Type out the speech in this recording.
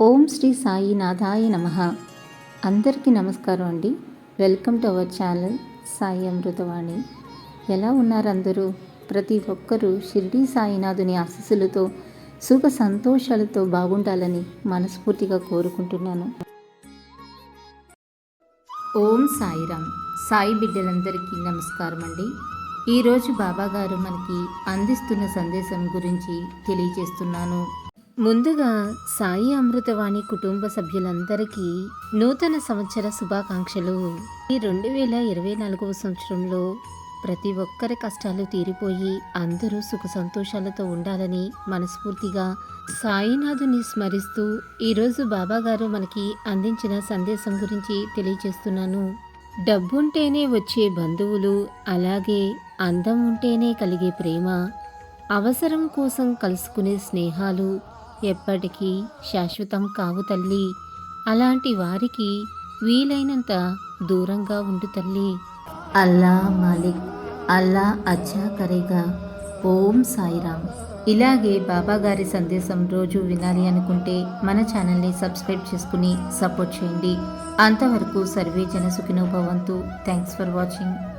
ఓం శ్రీ సాయి నాథాయ నమ. అందరికీ నమస్కారం అండి. Welcome to our channel Sai Amruthavani. ఎలా ఉన్నారు అందరూ? ప్రతి ఒక్కరూ షిర్డీ సాయినాథుని ఆశీస్సులతో సుఖ సంతోషాలతో బాగుండాలని మనస్ఫూర్తిగా కోరుకుంటున్నాను. ఓం సాయిరామ్. సాయి బిడ్డలందరికీ నమస్కారం అండి. ఈరోజు బాబాగారు మనకి అందిస్తున్న సందేశం గురించి తెలియజేస్తున్నాను. ముందుగా సాయి అమృతవాణి కుటుంబ సభ్యులందరికీ నూతన సంవత్సర శుభాకాంక్షలు. ఈ రెండు వేల ఇరవై నాలుగవ సంవత్సరంలో ప్రతి ఒక్కరి కష్టాలు తీరిపోయి అందరూ సుఖ సంతోషాలతో ఉండాలని మనస్ఫూర్తిగా సాయినాథుని స్మరిస్తూ ఈరోజు బాబాగారు మనకి అందించిన సందేశం గురించి తెలియజేస్తున్నాను. డబ్బుంటేనే వచ్చే బంధువులు అలాగే అందం ఉంటేనే కలిగే ప్రేమ అవసరం కోసం కలుసుకునే స్నేహాలు ఎప్పటికీ శాశ్వతం కావు తల్లి. అలాంటి వారికి వీలైనంత దూరంగా ఉండు తల్లి. అల్లా మాలిక్ అల్లా అచ్చా కరేగా. ఓం సాయిరామ్ ఇలాగే బాబా గారి సందేశం రోజు వినాలి అనుకుంటే మన ఛానల్ని సబ్స్క్రైబ్ చేసుకుని సపోర్ట్ చేయండి. అంతవరకు సర్వే జన భవంతు. Thanks for watching.